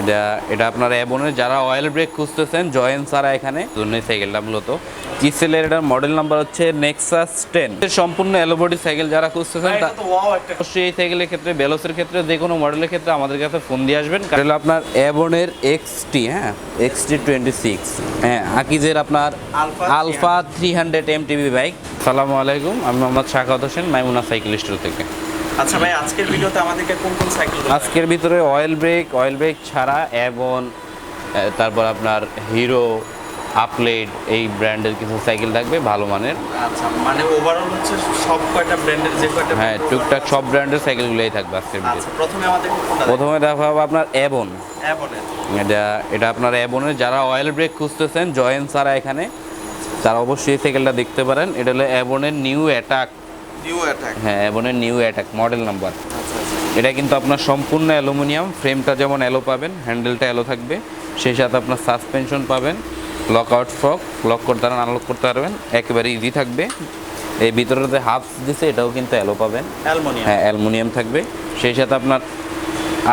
এটা এটা আপনার অ্যাবনের যারা অয়েল ব্রেক খুঁজতেছেন জয়েন সারা এখানে জন্য এই সাইকেলটা মূলত। কিসেলের এটার মডেল নাম্বার হচ্ছে নেক্সাস টেন সম্পূর্ণ অ্যালোবডি সাইকেল যারা খুঁজতেছেন তা অবশ্যই এই সাইকেলের ক্ষেত্রে বেলোসের ক্ষেত্রে যে কোনো মডেলের ক্ষেত্রে আমাদের কাছে ফোন দিয়ে আসবেন। কারণ আপনার অ্যাবনের এক্সটি হ্যাঁ এক্সটি টোয়েন্টি সিক্স হ্যাঁ আকিজের আপনার alpha three hundred M TB bike সালামু আলাইকুম আমি মোহাম্মদ শাকাত হোসেন মাইমুনা সাইকেল স্টোর থেকে। আচ্ছা ভাই আজকের ভিডিওতে আমাদেরকে কোন কোন সাইকেল আজকের ভিতরে অয়েল ব্রেক অয়েল ব্রেক ছাড়া এবং তারপর আপনার হিরো আপলেট এই ব্র্যান্ডের কিছু সাইকেল থাকবে ভালো মানের। আচ্ছা মানে ওভারঅল হচ্ছে সব কয়টা ব্র্যান্ডের যে কয়টা হ্যাঁ টুকটাক সব ব্র্যান্ডের সাইকেলগুলোই থাকবে আজকের আচ্ছা প্রথমে আমাদেরকে কোনটা প্রথমে দেখা হবে আপনার অ্যাবন এটা এটা আপনার অ্যাবনের যারা অয়েল ব্রেক খুঁজতেছেন জয়েন সারা এখানে তারা অবশ্যই সাইকেলটা দেখতে পারেন। এটা হলো অ্যাবনের নিউ অ্যাটাক নিউ অ্যাটাক হ্যাঁ অ্যাবনের নিউ অ্যাটাক মডেল নাম্বার এটা কিন্তু আপনার সম্পূর্ণ অ্যালুমিনিয়াম ফ্রেমটা যেমন অ্যালো পাবেন হ্যান্ডেলটা অ্যালো থাকবে সেই সাথে আপনার সাসপেনশন পাবেন লক আউট ফ্রক লক করতে পারেন আনলক করতে পারবেন একেবারে ইজি থাকবে। এই ভিতরে হাফ দিছে এটাও কিন্তু অ্যালো পাবেন। অ্যালুমিনিয়াম হ্যাঁ অ্যালুমিনিয়াম থাকবে। সেই সাথে আপনার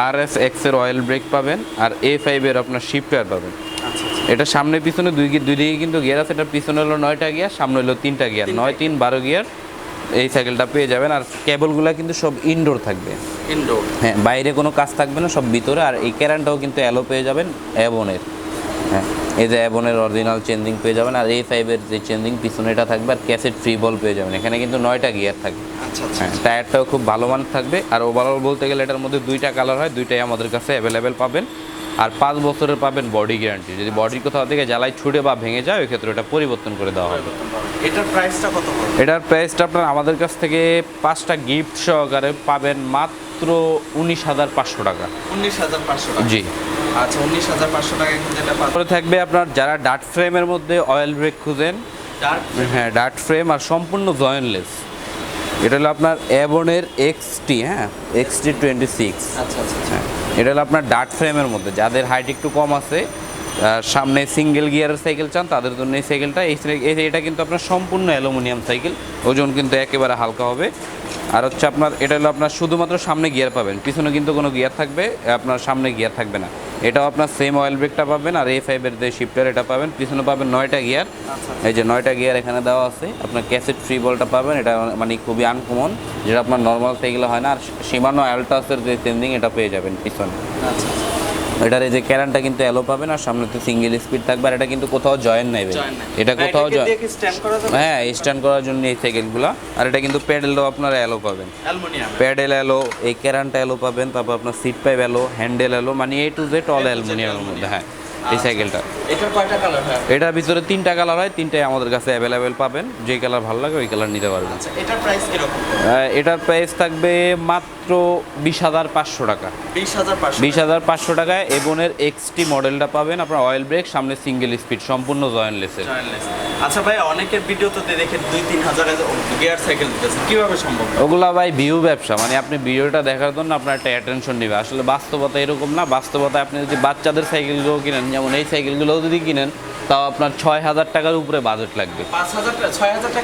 আর এস এক্সের অয়েল ব্রেক পাবেন আর এ ফাইভের আপনার শিফটার পাবেন। আচ্ছা আচ্ছা। এটা সামনে পিছনে দুই দুই দিকে কিন্তু গিয়ার আছে এটা পিছনে হলো নয়টা গিয়ার সামনে হলো তিনটা গিয়ার। নয় তিন বারো গিয়ার এই সাইকেলটা পেয়ে যাবেন আর কেবলগুলো কিন্তু সব ইনডোর থাকবে। ইনডোর হ্যাঁ বাইরে কোনো কাজ থাকবে না সব ভিতরে। আর এই ক্যারানটাও কিন্তু অ্যালো পেয়ে যাবেন অ্যাবনের হ্যাঁ এই যে অ্যাবনের অরিজিনাল চেঞ্জিং পেয়ে যাবেন আর এই ফাইভের যে চেঞ্জিং পিছনেটা থাকবে আর ক্যাসেট ফ্রি বল পেয়ে যাবেন। এখানে কিন্তু নয়টা গিয়ার থাকবে আচ্ছা আচ্ছা হ্যাঁ টায়ারটাও খুব ভালো মানের থাকবে। আর ওভারঅল বলতে গেলে এটার মধ্যে দুইটা কালার হয় দুইটাই আমাদের কাছে অ্যাভেলেবেল পাবেন। আর পাঁচ বছরের পাবেন বডি গ্যারান্টি। যদি বডি কোথাও থেকে জ্বালাই ছুটে বা ভেঙে যায় ওই ক্ষেত্রে এটা পরিবর্তন করে দেওয়া হবে। এটার প্রাইসটা কত এটার প্রাইসটা আপনার আমাদের কাছ থেকে পাঁচটা গিফট সহকারে পাবেন মাত্র উনিশ হাজার পাঁচশো টাকা। উনিশ হাজার পাঁচশো জি। আচ্ছা উনিশ হাজার পাঁচশো টাকা কিন্তু তারপরে থাকবে আপনার যারা ডাট ফ্রেমের মধ্যে অয়েল ব্রেক খুঁজেন হ্যাঁ ডাট ফ্রেম আর সম্পূর্ণ জয়েনলেস এটা হলো আপনার অ্যাবনের এক্সটি হ্যাঁ এক্সটি টোয়েন্টি সিক্স আচ্ছা আচ্ছা আচ্ছা। হ্যাঁ। এটা হলো আপনার ডার্ট ফ্রেমের মধ্যে। যাদের হাইট একটু কম আছে সামনে সিঙ্গেল গিয়ারের সাইকেল চান তাদের জন্য এই সাইকেলটা এই এটা কিন্তু আপনার সম্পূর্ণ অ্যালুমিনিয়াম সাইকেল ওজন কিন্তু একেবারে হালকা হবে। আর হচ্ছে আপনার এটা হলো আপনার শুধুমাত্র সামনে গিয়ার পাবেন। পিছনে কিন্তু কোনো গিয়ার থাকবে আপনার সামনে গিয়ার থাকবে না। এটাও আপনার সেম অয়েল ব্রেকটা পাবেন আর এ ফাইভের যে শিফটার এটা পাবেন। পিছনে পাবেন নয়টা গিয়ার আচ্ছা। এই যে নয়টা গিয়ার এখানে দেওয়া আছে। আপনার ক্যাসেট ফ্রি বলটা পাবেন এটা মানে খুবই আনকমন যেটা আপনার নর্মাল সাইকেলে হয় না আর সীমানো অ্যালটাসের যে চেঞ্জিং এটা পেয়ে যাবেন পিছনে। আচ্ছা। এটার এই যে ক্যারানটা কিন্তু অ্যালো পাবেন আর সামনে তো সিঙ্গেল স্পিড থাকবে আর এটা কিন্তু কোথাও জয়েন নেবে এটা কোথাও এটাকে জয়েন স্ট্যান্ড করা যাবে? হ্যাঁ স্ট্যান্ড করার জন্য এই সাইকেলগুলো আর এটা কিন্তু প্যাডেলও আপনারা অ্যালো পাবেন। অ্যালুমিনিয়াম প্যাডেল অ্যালো এই ক্যারানটা অ্যালো পাবেন তারপর আপনার seat pipe alloy handle alloy মানে এ টু জেড অল অ্যালুমিনিয়ামের মধ্যে হ্যাঁ। এই সাইকেলটা এটার কয়টা কালার হয়? এটার ভিতরে তিনটা কালার হয় তিনটাই আমাদের কাছে অ্যাভেলেবেল পাবেন। যে কালার ভালো লাগে ওই কালার নিতে পারবেন। আচ্ছা এটার প্রাইস কীরকম? এটার প্রাইস থাকবে মাত্র বিশ হাজার পাঁচশো টাকা। বিশ হাজার পাঁচশো বিশ হাজার পাঁচশো টাকায় এবনের এক্সটি মডেলটা পাবেন আপনার অয়েল ব্রেক সামনে সিঙ্গেল স্পিড সম্পূর্ণ জয়েনলেসের আচ্ছা ভাই অনেকের ভিডিওতে দেখে দুই তিন হাজার গিয়ার সাইকেল দিতেছে। কীভাবে সম্ভব? ওগুলা ভাই ভিউ ব্যবসা মানে আপনি ভিডিওটা দেখার জন্য আপনার একটা অ্যাটেনশন নেবে। আসলে বাস্তবতা এরকম না বাস্তবতা আপনি যদি বাচ্চাদের সাইকেলগুলো কিনেন যেমন এই সাইকেলগুলো যদি কিনেন তাও আপনার ছয় হাজার টাকার উপরে বাজেট লাগবে।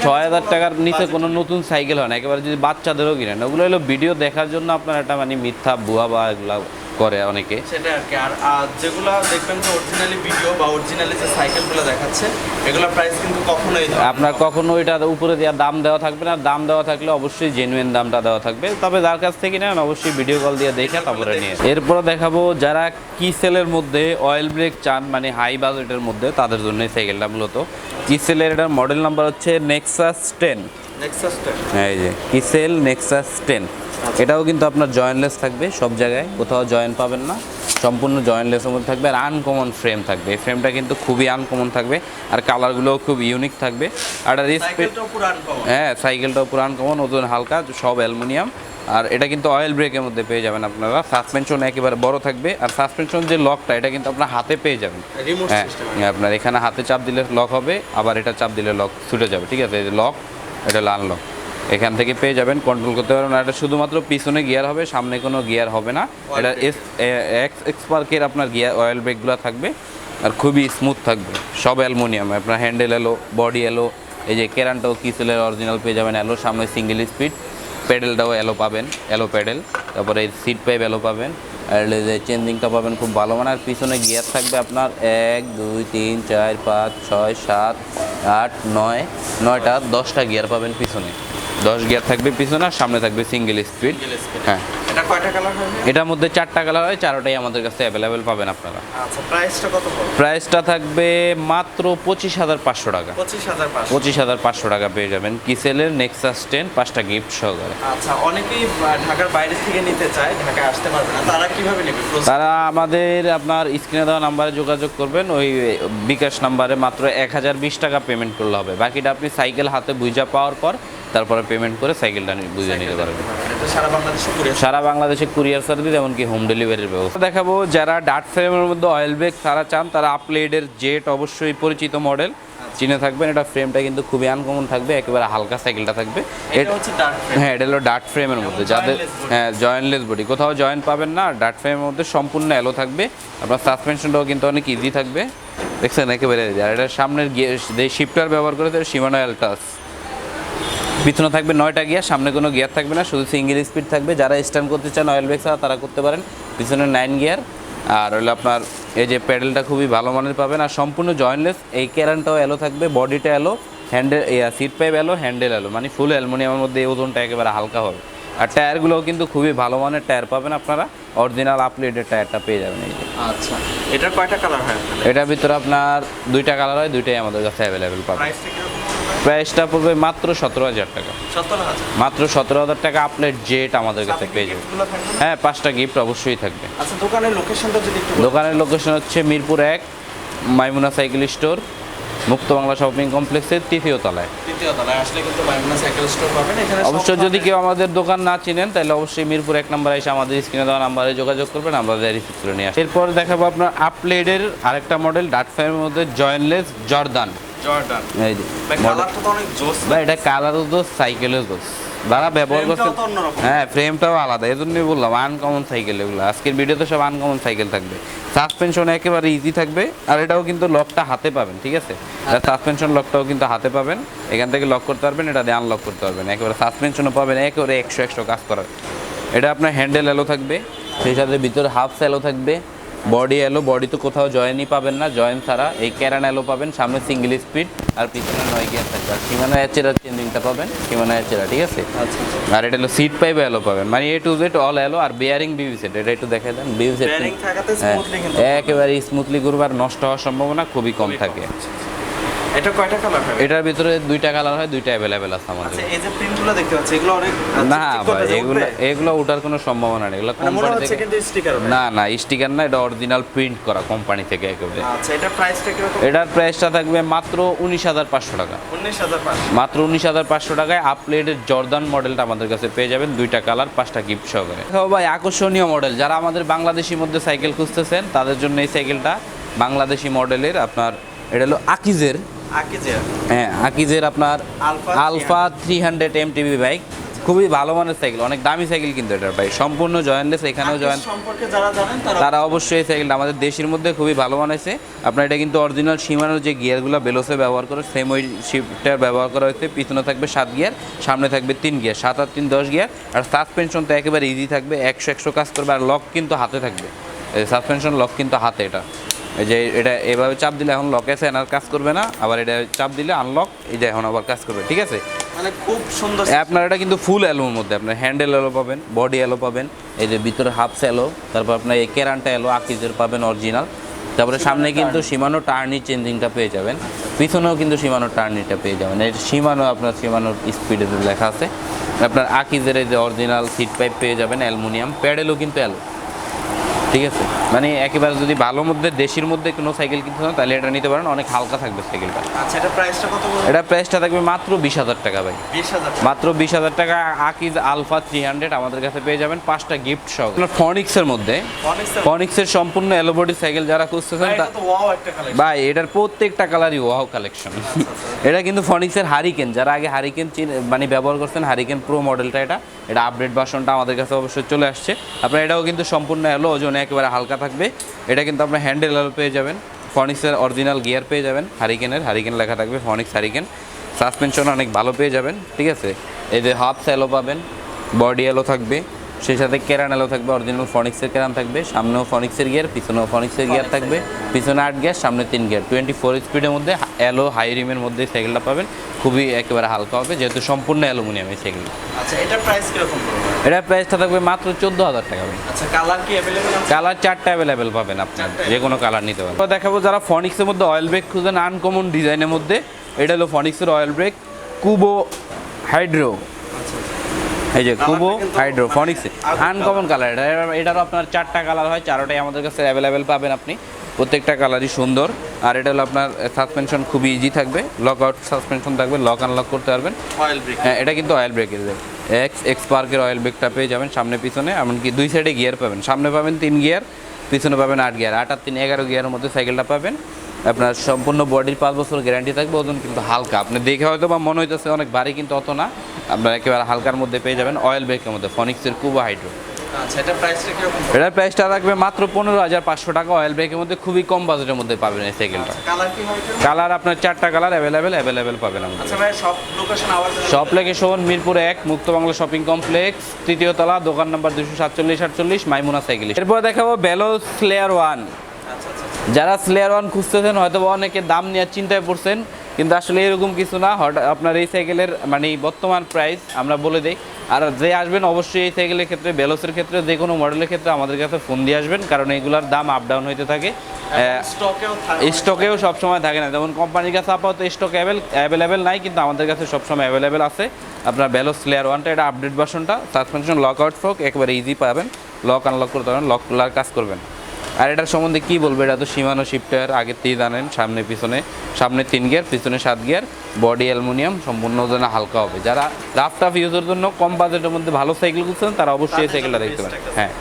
ছয় হাজার টাকার নিচে কোনো নতুন সাইকেল হয় না। একেবারে যদি বাচ্চাদেরও কিনেন ওগুলো হলো ভিডিও দেখার জন্য আপনার একটা মানে মিথ্যা ভুয়া বা এগুলা করে অনেকে। সেটা আর কি। আর যেগুলো দেখবেন যে অরিজিনালি ভিডিও বা অরিজিনালি যে সাইকেলগুলো দেখাচ্ছে এগুলোর প্রাইস কিন্তু কখনোই আপনার কখনো ওইটার উপরে দেওয়া দাম দেওয়া থাকবে না। দাম দেওয়া থাকলে অবশ্যই জেনুইন দামটা দেওয়া থাকবে। তবে যার কাছ থেকে নেন অবশ্যই ভিডিও কল দিয়ে দেখে তারপরে নিয়ে এরপরে দেখাবো যারা কি সেলের মধ্যে অয়েল ব্রেক চান মানে হাই বাজেটের মধ্যে তাদের জন্য সাইকেলটা মূলত। কি সেলের এটার মডেল নাম্বার হচ্ছে নেক্সাস টেন এই যে কিসেল নেক্সাস টেন এটাও কিন্তু আপনার জয়েনলেস থাকবে সব জায়গায় কোথাও জয়েন পাবেন না। সম্পূর্ণ জয়েনলেসের মধ্যে থাকবে আর আনকমন ফ্রেম থাকবে। এই ফ্রেমটা কিন্তু খুবই আনকমন থাকবে আর কালারগুলোও খুব ইউনিক থাকবে। আর রিস্পেক্ট হ্যাঁ সাইকেলটাও পুরো আনকমন ওজন হালকা সব অ্যালুমিনিয়াম আর এটা কিন্তু অয়েল ব্রেকের মধ্যে পেয়ে যাবেন আপনারা। সাসপেনশন একেবারে বড় থাকবে। আর সাসপেনশন যে লকটা এটা কিন্তু আপনার হাতে পেয়ে যাবেন। হ্যাঁ আপনার এখানে হাতে চাপ দিলে লক হবে আবার এটা চাপ দিলে লক ছুটে যাবে। ঠিক আছে লক এটা লাল লক এখান থেকে পেয়ে যাবেন কন্ট্রোল করতে পারবেন। এটা শুধুমাত্র পিছনে গিয়ার হবে সামনে কোনো গিয়ার হবে না। এটা এস এক্স এক্সপার্কের আপনার গিয়ার অয়েল ব্রেকগুলো থাকবে। আর খুবই স্মুথ থাকবে। সব অ্যালমোনিয়াম আপনার হ্যান্ডেল এলো বডি এলো এই যে কেরানটাও কিসেলের অরিজিনাল পেয়ে যাবেন এলো সামনে সিঙ্গেল স্পিড প্যাডেলটাও এলো পাবেন এলো প্যাডেল তারপরে সিট পাইপ এলো পাবেন। আর এই যে চেঞ্জিংটা পাবেন খুব ভালো মানে আর পিছনে গিয়ার থাকবে আপনার এক দুই তিন চার পাঁচ ছয় সাত আট নয় নয়টা দশটা গিয়ার পাবেন পিছনে। দশ গিয়ার থাকবে পিছনে আর সামনে থাকবে সিঙ্গেল স্পিড হ্যাঁ। এটা কয়টা কালার হবে? এটার মধ্যে চারটা কালার হয় চারোটাই আমাদের কাছে অ্যাভেলেবেল পাবেন আপনারা। আচ্ছা প্রাইসটা কত পড়বে প্রাইসটা থাকবে মাত্র পঁচিশ হাজার পাঁচশো টাকা। পঁচিশ হাজার পাঁচশো। টাকা পেয়ে যাবেন। কিসেলের নেক্সাস টেন পাঁচটা গিফট সহকারে। আচ্ছা অনেকেই ঢাকার বাইরে থেকে নিতে চায় ঢাকায় আসতে পারবে না। তারা কীভাবে নেবে? তারা আমাদের আপনার স্ক্রিনে দেওয়া নাম্বারে যোগাযোগ করবেন। ওই বিকাশ নাম্বারে মাত্র এক হাজার বিশ টাকা পেমেন্ট করলে হবে। বাকিটা আপনি সাইকেল হাতে বুঝা পাওয়ার পর তারপরে পেমেন্ট করে সাইকেলটা বুঝে নিতে পারবেন এটা সারা বাংলাদেশে কুরিয়ার সারা বাংলাদেশে কুরিয়ার সার্ভিস এমনকি হোম ডেলিভারির ব্যবস্থা। দেখাবো যারা ডার্ট ফ্রেমের মধ্যে অয়েল ব্রেক সারা চান তারা আপলেডের জেট অবশ্যই পরিচিত মডেল চিনে থাকবেন এটা ফ্রেমটা কিন্তু খুবই আনকমন থাকবে একেবারে হালকা সাইকেলটা থাকবে। হ্যাঁ এটা হলো ডার্ট ফ্রেমের মধ্যে। যাদের। হ্যাঁ জয়েন্টলেস বডি কোথাও জয়েন্ট পাবেন না ডার্ট ফ্রেমের মধ্যে সম্পূর্ণ অ্যালো থাকবে। আপনার সাসপেনশনটাও কিন্তু অনেক ইজি থাকবে। দেখছেন একেবারে। আর এটা সামনের গিয়ে যে শিফটার ব্যবহার করে সীমানো অ্যালটাস পিছনে থাকবে নয়টা গিয়ার, সামনে কোনো গিয়ার থাকবে না, শুধু সিঙ্গেল স্পিড থাকবে। যারা স্ট্যান্ড করতে চান অয়েল ব্রেক ছাড়া, তারা করতে পারেন। পিছনে নাইন গিয়ার আর হলো আপনার এই যে প্যাডেলটা খুবই ভালো মানের পাবেন। আর সম্পূর্ণ জয়েনলেস এই ক্যারানটাও অ্যালো থাকবে বডিটা alloy handle seat pipe alloy handle alloy মানে ফুল অ্যালমোনিয়ামের মধ্যে এই ওজনটা একেবারে হালকা হবে। আর টায়ারগুলোও কিন্তু খুবই ভালো মানের টায়ার পাবেন আপনারা। অরিজিনাল আপলেটের টায়ারটা পেয়ে যাবেন এই যে। আচ্ছা এটার কয়টা কালার হয় এটার ভিতরে আপনার দুইটা কালার হয় দুইটাই আমাদের কাছে অ্যাভেলেবেল পাবেন। প্রাইসটা পড়বে মাত্র সতেরো হাজার টাকা। মাত্র সতেরো হাজার টাকা আপলেট জেট আমাদের কাছে পেয়ে যাবে? হ্যাঁ পাঁচটা গিফট অবশ্যই থাকবে। আচ্ছা দোকানের লোকেশনটা যদি দোকানের লোকেশন হচ্ছে মিরপুর এক মাইমুনা সাইকেল স্টোর। মুক্ত বাংলা শপিং কমপ্লেক্সের তৃতীয় তলায়। তৃতীয় তলায় আসলে কিন্তু মাইমুনা সাইকেল স্টোর পাবেন এখানে অবশ্যই যদি কেউ আমাদের দোকান না চিনেন তাহলে অবশ্যই মিরপুর এক নাম্বার এসে আমাদের স্ক্রিনে দেওয়া নাম্বারে যোগাযোগ করবেন আমরা রিসিভ করে নিয়ে আসি। এরপর দেখাবো আপনার আপলেডের আরেকটা মডেল ডাট ফাইভের মধ্যে জয়েনলেস জর্দান এই যে ভাই কালারটা তো অনেক জোস বা এটা কালারও দোষ সাইকেলের দোষ যারা ব্যবহার করছে হ্যাঁ ফ্রেমটাও আলাদা এই জন্যই বললাম আনকমন সাইকেল এগুলো। আজকের ভিডিওতে সব আনকমন সাইকেল থাকবে। সাসপেনশন একেবারে ইজি থাকবে আর এটাও কিন্তু লকটা হাতে পাবেন ঠিক আছে? সাসপেনশন লকটাও কিন্তু হাতে পাবেন এখান থেকে লক করতে পারবেন এটা দিয়ে আনলক করতে পারবেন। একেবারে সাসপেনশনও পাবেন একেবারে একশো একশো কাজ করার এটা আপনার হ্যান্ডেল এলো থাকবে সেই সাথে ভিতরে হাফ স্যালো থাকবে। বডি অ্যালো বডি তো কোথাও জয়েনই পাবেন না জয়েন ছাড়া। এই ক্যারান অ্যালো পাবেন সামনে সিঙ্গেল স্পিড আর পিছনে নয় গিয়ার থাকবে। আর সীমানা অ্যাচেরা চেঞ্জিংটা পাবেন সীমানা অ্যাচেরা ঠিক আছে? আচ্ছা আর এটা হলো সিট পাইপ অ্যালো পাবেন। মানে A to Z all alloy R bearing বিভি সেট এটা একটু দেখে দেন। বিভি সেট হ্যাঁ, একেবারে স্মুথলি ঘুরবার নষ্ট হওয়ার সম্ভাবনা খুবই কম থাকে। এটা কয়টা কালার হবে? এটার ভিতরে দুইটা কালার হয় দুইটা অ্যাভেলেবেল আছে আমাদের। আচ্ছা এই যে প্রিন্টগুলো দেখতে পাচ্ছি এগুলো অনেক না ভাই এগুলো এগুলো ওঠার কোনো সম্ভাবনা নেই। এগুলো কোম্পানি থেকে না না স্টিকার না এটা অরিজিনাল প্রিন্ট করা কোম্পানি থেকে একেবারে। আচ্ছা এটা প্রাইসটা কীরকম? এটার প্রাইসটা থাকবে মাত্র উনিশ হাজার পাঁচশো টাকা। উনিশ হাজার পাঁচশো। মাত্র উনিশ হাজার পাঁচশো টাকায় আপলেটের জর্দান মডেলটা আমাদের কাছে পেয়ে যাবেন দুইটা কালার পাঁচটা গিফট সহকারে। দেখো ভাই আকর্ষণীয় মডেল যারা আমাদের বাংলাদেশি মধ্যে সাইকেল খুঁজতেছেন তাদের জন্য এই সাইকেলটা বাংলাদেশি মডেলের আপনার এটা হলো আকিজের হ্যাঁ আকিজের আপনার alpha three hundred M TB bike খুবই ভালো মানের সাইকেল অনেক দামি সাইকেল কিন্তু এটার ভাই। সম্পূর্ণ জয়েন্টলেস এখানেও জয়েন্ট। সম্পর্কে যারা জানেন তারা অবশ্যই এই সাইকেলটা আমাদের দেশের মধ্যে খুবই ভালো বানাইছে আপনার এটা কিন্তু অরিজিনাল সীমানোর যে গিয়ারগুলো বেলোসে ব্যবহার করে সেম ওই শিফটার ব্যবহার করা হয়েছে। পিছনে থাকবে সাত গিয়ার সামনে থাকবে তিন গিয়ার সাত আর তিন দশ গিয়ার আর সাসপেনশন তো একেবারে ইজি থাকবে একশো একশো কাজ করবে আর লক কিন্তু হাতে থাকবে। সাসপেনশন লক কিন্তু হাতে এটা। এই যে এটা এভাবে চাপ দিলে এখন লক আছে আর কাজ করবে না। আবার এটা চাপ দিলে আনলক এই যে এখন আবার কাজ করবে ঠিক আছে? মানে খুব সুন্দর আপনার এটা কিন্তু ফুল অ্যালোর মধ্যে আপনার হ্যান্ডেল এলো পাবেন বডি অ্যালো পাবেন এই যে ভিতরে হাফস অ্যালো তারপর আপনার এই কেরানটা এলো আকিজের পাবেন অরিজিনাল তারপরে সামনে কিন্তু সীমানো টার্নি চেঞ্জিংটা পেয়ে যাবেন। পিছনেও কিন্তু সীমানো টার্নিটা পেয়ে যাবেন। এই সীমানো আপনার সীমানোর স্পিডে লেখা আছে। আপনার আকিজের এই যে অরিজিনাল সিট পাইপ পেয়ে যাবেন অ্যালুমিনিয়াম প্যাডেলও কিন্তু অ্যালো ঠিক আছে? মানে একেবারে যদি ভালো মধ্যে দেশির মধ্যে কোনো সাইকেল কিনতে চান তাহলে এটা নিতে পারেন। অনেক হালকা থাকবে সাইকেলটা আচ্ছা এটা প্রাইসটা কত বলব এটা প্রাইসটা থাকবে মাত্র বিশ হাজার টাকা ভাই। মাত্র বিশ হাজার টাকা আকিজ আলফা থ্রি হান্ড্রেড আমাদের কাছে পেয়ে যাবেন। পাঁচটা গিফট সহ। আপনার ফনিক্সের মধ্যে ফনিক্সের সম্পূর্ণ এলোবডি সাইকেল যারা খুঁজতেছেন তা- তো ওয়াও একটা কালেকশন ভাই এটার প্রত্যেকটা কালারই ওয়াও কালেকশন এটা কিন্তু ফনিক্সের হারিকেন যারা আগে হারিকেন মানে ব্যবহার করছেন হারিকেন প্রো মডেলটা এটা। এটা আপডেট ভার্সনটা আমাদের কাছে অবশ্যই চলে আসছে। আপনার এটাও কিন্তু সম্পূর্ণ এলো ওজনে একেবারে হালকা থাকবে। এটা কিন্তু আপনার হ্যান্ডেল পেয়ে যাবেন। ফনিক্সের অরিজিনাল গিয়ার পেয়ে যাবেন হারিকেনের হারিকেন লেখা থাকবে ফনিক্স হারিকেন সাসপেনশন অনেক ভালো পেয়ে যাবেন, ঠিক আছে? এই যে হাফ স্যালো পাবেন বডি অ্যালো থাকবে। সেই সাথে কেরান এলো থাকবে অরিজিনাল ফনিক্সের কেরান থাকবে সামনেও ফনিক্সের গিয়ার পিছনেও ফনিক্সের গিয়ার থাকবে পিছনে আট গিয়ার সামনে তিন গিয়ার টোয়েন্টি ফোর স্পিডের মধ্যে এলো হাই রিমের মধ্যে সাইকেলটা পাবেন খুবই একেবারে হালকা হবে যেহেতু সম্পূর্ণ অ্যালুমিনিয়াম এই সাইকেল আচ্ছা প্রাইস কীরকম এটার প্রাইসটা থাকবে মাত্র চোদ্দ হাজার টাকা আচ্ছা কালার কি অ্যাভেলেবেল কালার চারটা অ্যাভেলেবেল পাবেন আপনার যে কোনো কালার নিতে পারেন। তো দেখাবো যারা ফনিক্সের মধ্যে অয়েল ব্রেক খুঁজেন আনকমন ডিজাইনের মধ্যে এটা হলো ফনিক্সের অয়েল ব্রেক কুবো হাইড্রো এই যে কুবো কিন্তু হাইড্রো মানে ফনিক্স আনকমন কালার এটা এটারও আপনার চারটা কালার হয় চারোটাই আমাদের কাছে অ্যাভেলেবেল পাবেন আপনি। প্রত্যেকটা কালারই সুন্দর। আর এটা হলো আপনার সাসপেনশন খুবই ইজি থাকবে। লক আউট সাসপেনশন থাকবে লক আনলক করতে পারবেন। অয়েল ব্রেক হ্যাঁ এটা কিন্তু অয়েল ব্রেকের এক্স এক্স পার্কের অয়েল ব্রেকটা পেয়ে যাবেন সামনে পিছনে। এমনকি দুই সাইডে গিয়ার পাবেন। সামনে পাবেন তিন গিয়ার পিছনে পাবেন আট গিয়ার আট আর তিন এগারো গিয়ারের মধ্যে সাইকেলটা পাবেন। আপনার সম্পূর্ণ বডির পাঁচ বছর গ্যারান্টি থাকবে ওজন কিন্তু হালকা। আপনি দেখে হয়তো বা মনে হইতেছে অনেক ভারী কিন্তু অত না। আপনার একেবারে হালকার মধ্যে পেয়ে যাবেন অয়েল ব্রেকের মধ্যে ফনিক্সের কুবা হাইড্রো আচ্ছা এটার প্রাইসটা থাকবে মাত্র পনেরো হাজার পাঁচশো টাকা অয়েল ব্রেকের মধ্যে খুবই কম বাজেটের মধ্যে পাবেন এই সাইকেলটা কালার এটার? কালার আপনার চারটা কালার অ্যাভেলেবেল অ্যাভেলেবেল পাবেন আমাদের। আচ্ছা সব লোকেশন মিরপুর এক মুক্ত বাংলা শপিং কমপ্লেক্স তৃতীয় তলা দোকান নাম্বার দুশো সাতচল্লিশ আটচল্লিশ মাইমুনা সাইকেল এরপর দেখাবো বেলো স্লেয়ার ওয়ান আচ্ছা আচ্ছা যারা স্লেয়ার ওয়ান খুঁজতেছেন হয়তো বা অনেকে দাম নেওয়ার চিন্তায় পড়ছেন কিন্তু আসলে এরকম কিছু না। হঠাৎ আপনার এই সাইকেলের মানে বর্তমান প্রাইস আমরা বলে দিই। আর যে আসবেন অবশ্যই এই সাইকেলের ক্ষেত্রে বেলোসের ক্ষেত্রে যে কোনো মডেলের ক্ষেত্রে আমাদের কাছে ফোন দিয়ে আসবেন কারণ এগুলার দাম আপ ডাউন হইতে থাকে। স্টকেও সবসময় থাকে না। যেমন কোম্পানির কাছে আপাতত স্টক অ্যাভেলেবেল নাই কিন্তু আমাদের কাছে সবসময় অ্যাভেলেবেল আছে। আপনার ব্যালো স্লেয়ার ওয়ানটা এটা আপডেট ভার্সনটা সাসপেনশন লক আউট ফোক একবারে ইজি পাবেন। লক আনলক করতে পারবেন লক খোলার কাজ করবেন। আর এটার সম্বন্ধে কি বলব? এটা তো সীমানো শিফটার আগের থেকে জানেন সামনে পিছনে। সামনে তিন গিয়ার পিছনে সাত গিয়ার বডি অ্যালুমিনিয়াম সম্পূর্ণ ওজনে হালকা হবে। যারা রাফ টাফ ইউজের জন্য কম বাজেটের মধ্যে ভালো সাইকেল খুঁজছেন তারা অবশ্যই এই সাইকেলটা দেখতে পারেন। হ্যাঁ।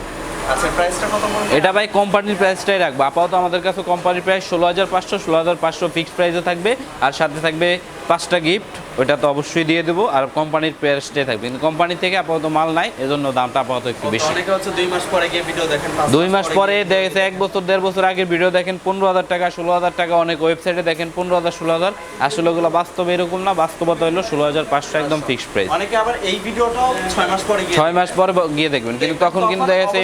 আচ্ছা প্রাইসটা কত পড়বে এটা ভাই কোম্পানির প্রাইসটাই রাখব। আপাতত আমাদের কাছে কোম্পানির প্রাইস ষোলো হাজার পাঁচশো ষোলো হাজার পাঁচশো ফিক্সড প্রাইসে থাকবে আর সাথে থাকবে পাঁচটা গিফট ওটা তো অবশ্যই দিয়ে দেবো আর কোম্পানির প্রাইসটাই থাকবে। কিন্তু কোম্পানি থেকে আপাতত মাল নাই এজন্য দামটা আপাতত একটু বেশি। অনেকে হচ্ছে দুই মাস পরে গিয়ে ভিডিও দেখেন দুই মাস পরে দেখেছে এক বছর দেড় বছর আগের ভিডিও দেখেন পনেরো হাজার টাকা ষোলো হাজার টাকা অনেক ওয়েবসাইটে দেখেন পনেরো হাজার ষোলো হাজার। আসলে ওগুলো বাস্তবে এরকম না বাস্তবতা হলো ষোলো হাজার পাঁচশো একদম ফিক্সড প্রাইস অনেকে আবার এই ভিডিওটাও ছয় মাস পরে গিয়ে ছয় মাস পরে গিয়ে দেখবেন। কিন্তু তখন কিন্তু দেখেছে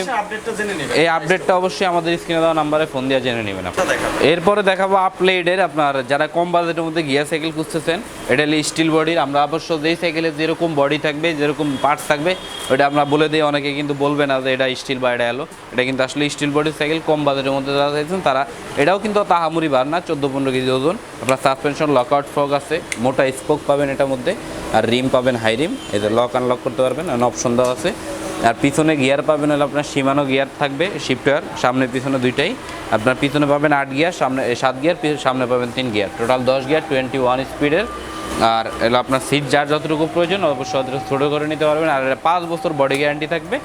এই আপডেটটা অবশ্যই আমাদের স্ক্রিনে দেওয়া নাম্বারে ফোন দিয়ে জেনে নেবেন আপনি। দেখাবো। এরপরে দেখাবো আপলেডের আপনার যারা কম বাজেটের মধ্যে গিয়ার সাইকেল খুঁজতেছেন এটা হলো স্টিল বডির আমরা অবশ্য যেই সাইকেলের যেরকম বডি থাকবে, যেরকম পার্টস থাকবে ওটা আমরা বলে দিই, অনেকে কিন্তু বলবে না যে এটা স্টিল বা এটা এলো এটা কিন্তু আসলে স্টিল বডির সাইকেল কম বাজেটের মধ্যে যারা চাইছেন তারা, এটাও কিন্তু তাহামুরি বার না, চোদ্দ পনেরো কেজি ওজন, আপনার সাসপেনশন লক আউট ফ্রক আছে, মোটা স্পোক পাবেন এটার মধ্যে, আর রিম পাবেন হাই রিম এতে লক আনলক করতে পারবেন অপশন দেওয়া আছে। আর পিছনে গিয়ার পাবেন হলে আপনার সীমানো গিয়ার থাকবে শিফটার সামনে পিছনে দুইটাই, আপনার পিছনে পাবেন আট গিয়ার সামনে, সাত গিয়ার সামনে পাবেন তিন গিয়ার টোটাল দশ গিয়ার টোয়েন্টি ওয়ান স্পিডের আর এলো আপনার সিট যার যতটুকু প্রয়োজন অবশ্যই ছোটো করে নিতে পারবেন। আর এটা পাঁচ বছর বডি গ্যারান্টি থাকবে।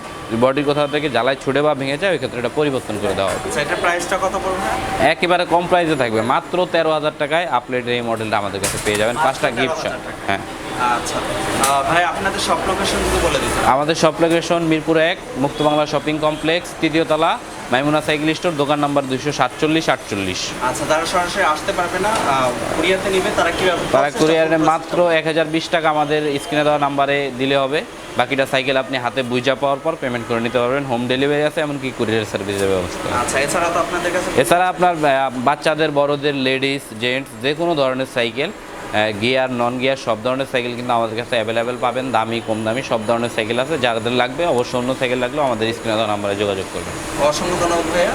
বডির কোথাও থেকে জ্বালায় ছুটে বা ভেঙে যায় ওই ক্ষেত্রে এটা পরিবর্তন করে দেওয়া হবে। আচ্ছা প্রাইসটা কত পড়বে? একেবারে কম প্রাইসে থাকবে। মাত্র তেরো হাজার টাকায় আপলেটের এই মডেলটা আমাদের কাছে পেয়ে যাবেন। পাঁচটা গিফট 13,000 হ্যাঁ। আচ্ছা। ভাই আপনাদের সব লোকেশন বলে দিতেন আমাদের শপ লোকেশন মিরপুর এক মুক্ত বাংলা শপিং কমপ্লেক্স তৃতীয় তলা মাইমুনা সাইকেল স্টোর দোকান নাম্বার দুশো সাতচল্লিশ আটচল্লিশ। আচ্ছা তারা সরাসরি আসতে পারবে না কুরিয়াতে নিবে তারা কীভাবে তারা কুরিয়ারে মাত্র এক হাজার বিশ টাকা আমাদের স্ক্রিনে দেওয়া নাম্বারে দিলে হবে। বাকিটা সাইকেল আপনি হাতে বুঝা পাওয়ার পর পেমেন্ট করে নিতে পারবেন। হোম ডেলিভারি আছে এমনকি কুরিয়ার সার্ভিসের ব্যবস্থা আচ্ছা এছাড়া তো আপনাদের কাছে এছাড়া আপনার বাচ্চাদের বড়দের লেডিস জেন্টস যে কোনো ধরনের সাইকেল গিয়ার নন গিয়ার সব ধরনের সাইকেল কিন্তু আমাদের কাছে অ্যাভেলেবেল পাবেন। দামি, কম দামি, সব ধরনের সাইকেল আছে। যাদের লাগবে অবশ্য অন্য সাইকেল লাগলেও আমাদের স্ক্রিনে নাম্বারে যোগাযোগ করবেন। অসংখ্য ধন্যবাদ ভাইয়া।